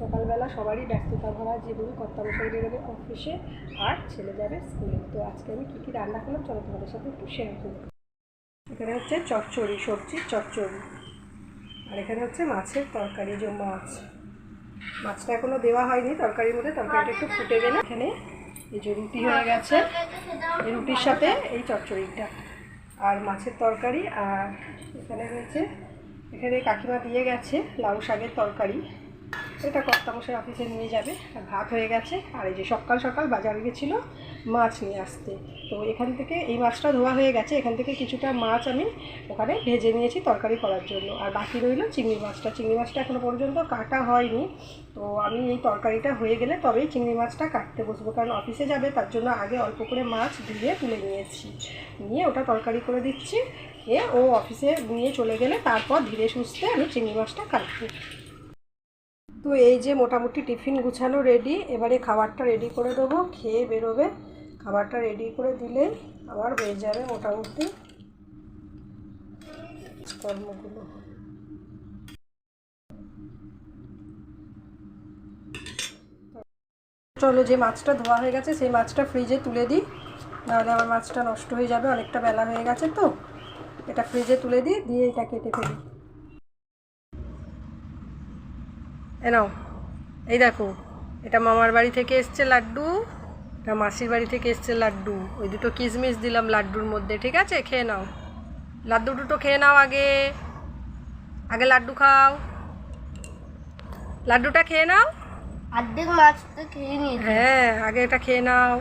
সকালবেলা সবারই ব্যস্ততা ভরা জীবন কর্তামশাই বেরোবে অফিসে আর ছেলে যাবে স্কুলে। তো আজকে আমি কী কী রান্না করলাম চলো তোমাদের সাথে একটু শেয়ার করব এখানে হচ্ছে চচ্চড়ি সবজির চচ্চড়ি। আর এখানে হচ্ছে মাছের তরকারি, যে মাছ। মাছটা এখনও দেওয়া হয়নি তরকারির মধ্যে, তরকারিটা একটু ফুটে গেলে এখানে এই যে রুটি হয়ে গেছে। এই রুটির সাথে এই চচ্চড়িটা। আর মাছের তরকারি, আর এখানে রয়েছে এখানে কাকিমা দিয়ে গেছে লাউ শাকের তরকারি। এটা কর্তামশাই অফিসে নিয়ে যাবে। ভাত হয়ে গেছে। আর এই যে সকাল সকাল বাজারে গেছিল মাছ নিয়ে আসতে। তো এখান থেকে এই মাছটা ধোয়া হয়ে গেছে। এখান থেকে কিছুটা মাছ আমি ওখানে ভেজে নিয়েছি তরকারি করার জন্য। আর বাকি রইল চিংড়ি মাছটা। চিংড়ি মাছটা এখনও পর্যন্ত কাটা হয়নি। তো আমি এই তরকারিটা হয়ে গেলে তবেই চিংড়ি মাছটা কাটতে বসবো। কারণ অফিসে যাবে, তার জন্য আগে অল্প করে মাছ ধুয়ে তুলে নিয়েছি। নিয়ে ওটা তরকারি করে দিচ্ছি। এ ও অফিসে নিয়ে চলে গেলে তারপর ধীরে সুস্থে আমি চিংড়ি মাছটা কাটবো। তো এই যে মোটামুটি টিফিন গুছানো রেডি এবারে খাবারটা রেডি করে দেবো, খেয়ে বেরোবে। খাবারটা রেডি করে দিলে আবার হয়ে যাবে মোটামুটি। কর্মগুলো। চলো যে মাছটা ধোয়া হয়ে গেছে, সেই মাছটা ফ্রিজে তুলে দিই। নাহলে আমার মাছটা নষ্ট হয়ে যাবে, অনেকটা বেলা হয়ে গেছে তো। এটা ফ্রিজে তুলে দিই, দিয়ে এটা কেটে ফেলি। এ নাও। এই দেখো এটা মামার বাড়ি থেকে এসছে লাড্ডু এটা মাসির বাড়ি থেকে এসছে লাড্ডু। ওই দুটো কিশমিশ দিলাম লাড্ডুর মধ্যে ঠিক আছে? খেয়ে নাও। লাড্ডু দুটো খেয়ে নাও আগে। আগে লাড্ডু খাও। লাড্ডুটা খেয়ে নাও। অর্ধেক মাছটা খেয়ে নিয়েছি। হ্যাঁ আগে এটা খেয়ে নাও।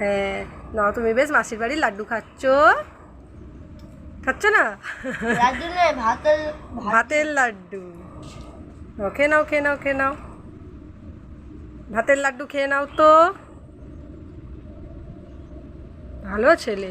হ্যাঁ নাও তুমি বেশ মাসির বাড়ির লাড্ডু খাচ্ছ। খাচ্ছ না? ভাতের ভাতের লাড্ডু। খেয়ে নাও খেয়ে নাও খেয়ে নাও। ভাতের লাড্ডু খেয়ে নাও তো। ভালো ছেলে।